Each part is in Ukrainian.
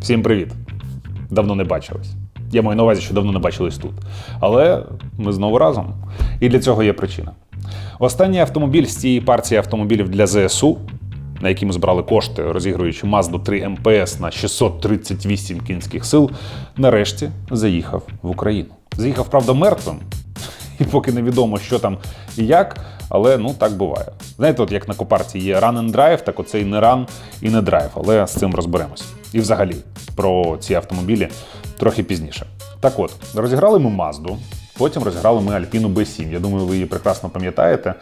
Всім привіт! Давно не бачились. Я маю на увазі, що давно не бачились тут. Але ми знову разом. І для цього є причина. Останній автомобіль з цієї партії автомобілів для ЗСУ, на які ми збирали кошти, розігруючи Mazda 3 МПС на 638 кінських сил, нарешті заїхав в Україну. Заїхав, правда, мертвим, і поки невідомо, що там і як, але ну так буває. Знаєте, от як на копарці є run and drive, так оцей не run і не драйв, але з цим розберемось. І взагалі про ці автомобілі трохи пізніше. Так от, розіграли ми Мазду, потім розіграли ми Alpine B7. Я думаю, ви її прекрасно пам'ятаєте.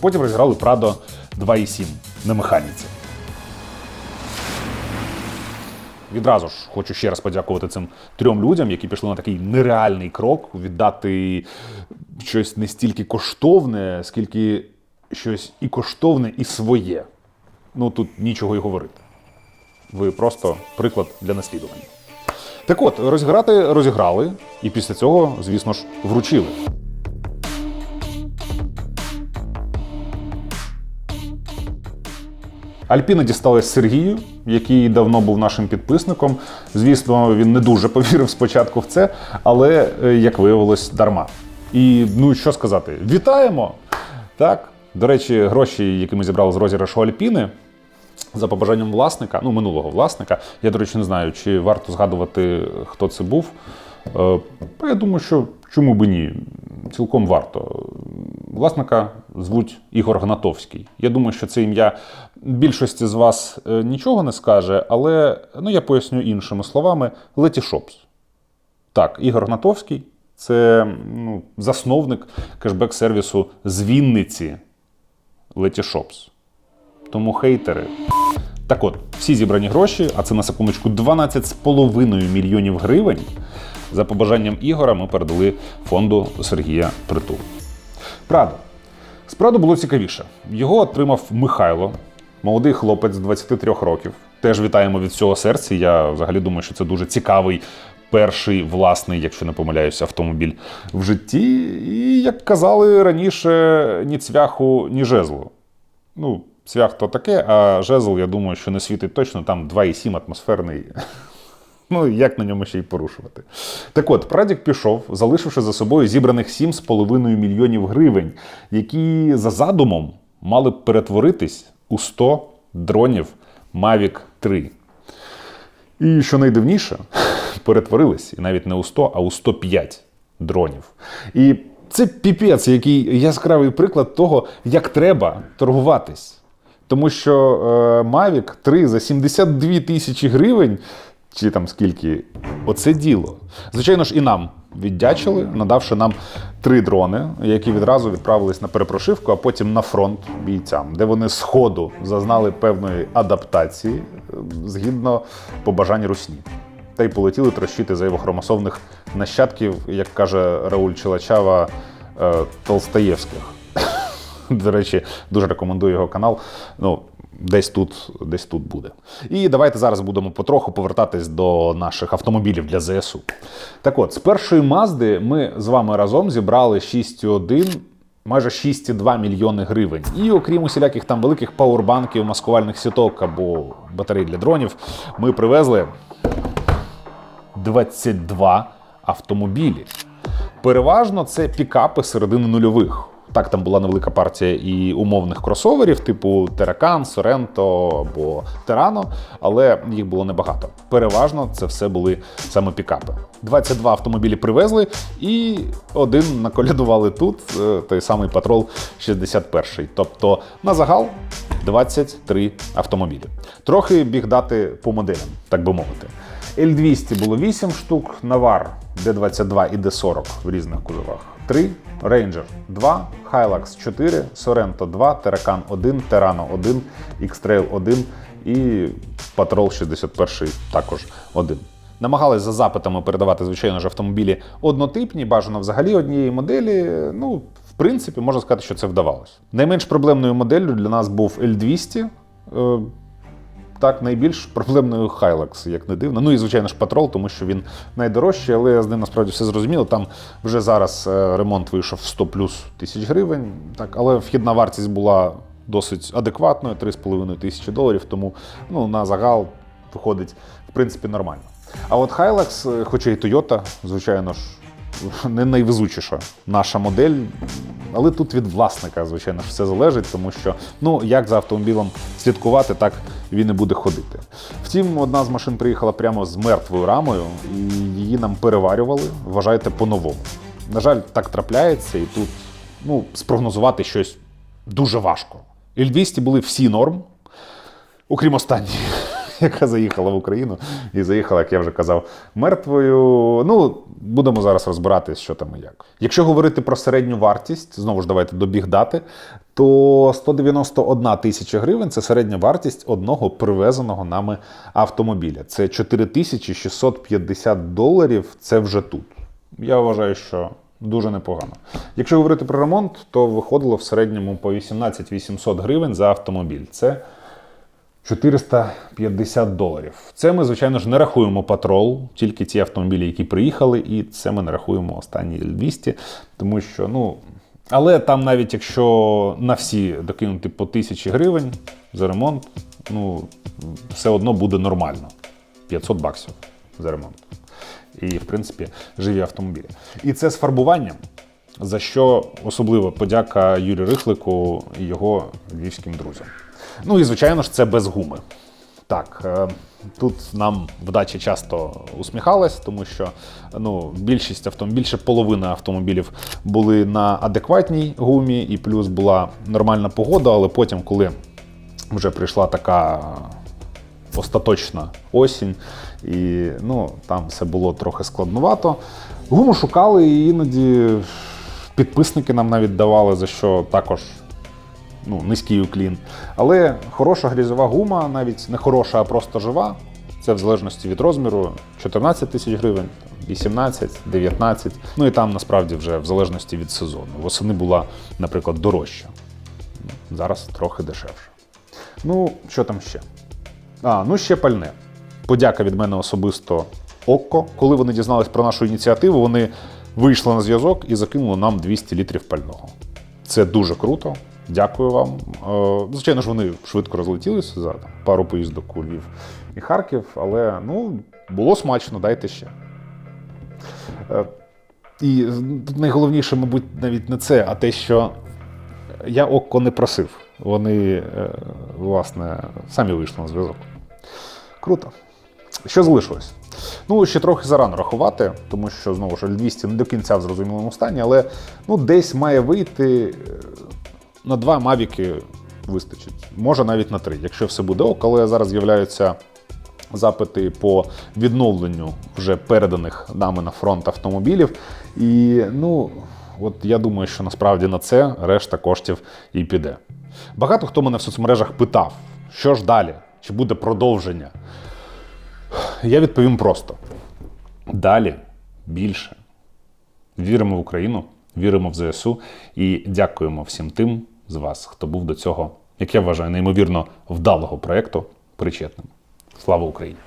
Потім розіграли Prado 2.7 на механіці. Відразу ж хочу ще раз подякувати цим трьом людям, які пішли на такий нереальний крок віддати щось не стільки коштовне, скільки щось і коштовне, і своє. Ну тут нічого й говорити. Ви просто приклад для наслідування. Так от, розіграти розіграли, і після цього, звісно ж, вручили. Альпіна дісталась Сергію, який давно був нашим підписником. Звісно, він не дуже повірив спочатку в це, але е, як виявилось, дарма. І ну що сказати, вітаємо! Так, до речі, гроші, які ми зібрали з розіграшу Альпіни. За побажанням власника, ну минулого власника, я, до речі, не знаю, чи варто згадувати, хто це був. Е, Я думаю, що чому би ні? Цілком варто. Власника звуть Ігор Гнатовський. Я думаю, що це ім'я більшості з вас е, нічого не скаже, але ну, я поясню іншими словами: Летішопс. Так, Ігор Гнатовський це ну, засновник кешбек-сервісу з Вінниці Летішопс. Тому хейтери. Так от, всі зібрані гроші, а це на секундочку 12,5 мільйонів гривень. За побажанням Ігора ми передали фонду Сергія Притул. Прадо. З було цікавіше. Його отримав Михайло, молодий хлопець з 23 років. Теж вітаємо від всього серця. Я взагалі думаю, що це дуже цікавий перший власний, якщо не помиляюся, автомобіль в житті. І, як казали раніше, ні цвяху, ні жезлу. Ну, цвях то таке, а жезл, я думаю, що не світить точно, там 2,7 атмосферний. Ну, як на ньому ще й порушувати. Так от, Прадік пішов, залишивши за собою зібраних 7,5 мільйонів гривень, які за задумом мали б перетворитись у 100 дронів Mavic 3. І що найдивніше, перетворились і навіть не у 100, а у 105 дронів. І це піпець, який яскравий приклад того, як треба торгуватись. Тому що е, Mavic 3 за 72 тисячі гривень, чи там скільки, оце діло. Звичайно ж, і нам віддячили, надавши нам три дрони, які відразу відправились на перепрошивку, а потім на фронт бійцям, де вони з ходу зазнали певної адаптації е, згідно побажань русні. Та й полетіли трощити зайвохромосовних нащадків, як каже Рауль Челачава, е, Толстаєвських. До речі, дуже рекомендую його канал. Ну, десь тут, десь тут буде. І давайте зараз будемо потроху повертатись до наших автомобілів для ЗСУ. Так от, з першої Мазди ми з вами разом зібрали 6,1. Майже 6,2 мільйони гривень. І окрім усіляких там великих пауербанків, маскувальних сіток або батарей для дронів, ми привезли 22 автомобілі. Переважно це пікапи середини нульових. Так, там була невелика партія і умовних кросоверів, типу Теракан, Соренто або Терано, але їх було небагато. Переважно це все були саме пікапи. 22 автомобілі привезли, і один наколядували тут, е, той самий патрол 61-й. Тобто на загал 23 автомобілі. Трохи біг дати по моделям, так би мовити. L200 було 8 штук, Навар D22 і D40 в різних кузовах 3, Ranger 2, Hilux 4, Sorento 2, Terracan 1, Terrano 1, X-Trail 1 і Patrol 61 також 1. Намагались за запитами передавати, звичайно ж, автомобілі однотипні, бажано взагалі однієї моделі. Ну, в принципі, можна сказати, що це вдавалося. Найменш проблемною моделлю для нас був L200. Так, найбільш проблемною Hilux, як не дивно. Ну і звичайно ж патрол, тому що він найдорожчий, але з ним насправді все зрозуміло. Там вже зараз е, ремонт вийшов 100 плюс тисяч гривень. Так, але вхідна вартість була досить адекватною 3,5 тисячі доларів. Тому ну, на загал виходить в принципі, нормально. А от Hilux, хоча і Toyota, звичайно ж, не найвезучіша наша модель. Але тут від власника, звичайно все залежить, тому що ну як за автомобілем слідкувати, так він і буде ходити. Втім, одна з машин приїхала прямо з мертвою рамою, і її нам переварювали, вважайте, по-новому. На жаль, так трапляється, і тут ну, спрогнозувати щось дуже важко. Іль-200 були всі норм, окрім останньої, яка заїхала в Україну і заїхала, як я вже казав, мертвою. Ну, будемо зараз розбиратись, що там і як. Якщо говорити про середню вартість, знову ж давайте до бігдати, то 191 тисяча гривень це середня вартість одного привезеного нами автомобіля. Це 4650 доларів. Це вже тут. Я вважаю, що дуже непогано. Якщо говорити про ремонт, то виходило в середньому по 18 800 гривень за автомобіль. Це 450 доларів. Це ми, звичайно ж, не рахуємо патрол, тільки ті автомобілі, які приїхали, і це ми не рахуємо останні 200, тому що, ну. Але там, навіть якщо на всі докинути по тисячі гривень за ремонт, ну все одно буде нормально. 500 баксів за ремонт. І, в принципі, живі автомобілі. І це з фарбуванням, за що особливо подяка Юрію Рихлику і його львівським друзям. Ну і звичайно ж, це без гуми. Так, е, тут нам вдача часто усміхалась, тому що ну, більшість автомобілів, більше половини автомобілів були на адекватній гумі, і плюс була нормальна погода, але потім, коли вже прийшла така остаточна осінь, і ну, там все було трохи складновато. Гуму шукали, і іноді підписники нам навіть давали, за що також ну, низький уклін. Але хороша грізова гума, навіть не хороша, а просто жива. Це в залежності від розміру 14 тисяч гривень, 18, 19. Ну і там насправді вже в залежності від сезону. Восени була, наприклад, дорожча. Зараз трохи дешевше. Ну, що там ще? А, ну ще пальне. Подяка від мене особисто Окко. Коли вони дізнались про нашу ініціативу, вони вийшли на зв'язок і закинули нам 200 літрів пального. Це дуже круто. Дякую вам. Е, Звичайно ж, вони швидко розлетілися за пару поїздок у Львів і Харків, але ну, було смачно, дайте ще. Е, І тут найголовніше, мабуть, навіть не це, а те, що я Окко не просив. Вони, е, власне, самі вийшли на зв'язок. Круто. Що залишилось? Ну, ще трохи зарано рахувати, тому що, знову ж, 200 не до кінця в зрозумілому стані, але ну, десь має вийти на два мавіки вистачить. Може навіть на три, якщо все буде ок, але зараз з'являються запити по відновленню вже переданих нами на фронт автомобілів. І ну, от я думаю, що насправді на це решта коштів і піде. Багато хто мене в соцмережах питав, що ж далі, чи буде продовження. Я відповім просто: далі більше. Віримо в Україну, віримо в ЗСУ і дякуємо всім тим з вас, хто був до цього, як я вважаю, неймовірно вдалого проєкту причетним. Слава Україні!